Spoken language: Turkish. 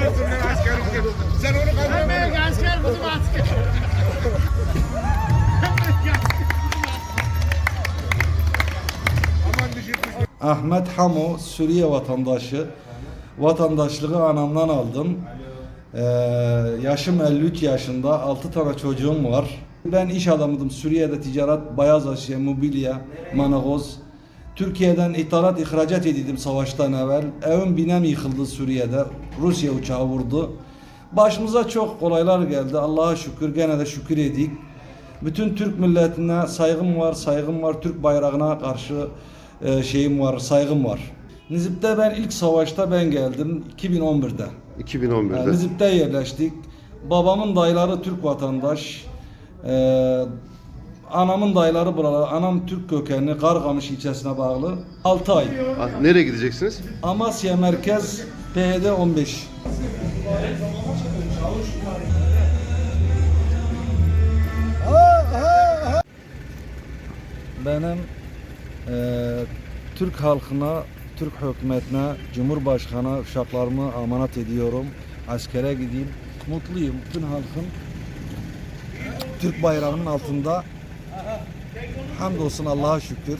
versin lan askerim. Sen onu kaldırma. Hemen asker bizim asker. Ahmet Hamo Suriye vatandaşı. Vatandaşlığı anamdan aldım. Ee, yaşım 53 yaşında. 6 tane çocuğum var. Ben iş adamıydım. Suriye'de ticaret, bayaz Bayazaşya, mobilya, managoz, Türkiye'den ithalat, ihracat edildim savaştan evvel. Evim binem yıkıldı Suriye'de. Rusya uçağı vurdu. Başımıza çok olaylar geldi. Allah'a şükür, gene de şükür edik. Bütün Türk milletine saygım var, saygım var. Türk bayrağına karşı e, şeyim var, saygım var. Nizip'te ben ilk savaşta ben geldim 2011'de. 2011'de. Yani Nizip'te yerleştik. Babamın dayıları Türk vatandaş. Ee, anamın dayıları buralar. Anam Türk kökenli Kargamış ilçesine bağlı. 6 ay. Nereye gideceksiniz? Amasya Merkez PHD 15. Benim eee, Türk halkına, Türk hükümetine, Cumhurbaşkanı uşaklarımı emanet ediyorum. Askere gideyim. Mutluyum. Bütün halkın Türk bayrağının altında. Hamdolsun Allah'a şükür.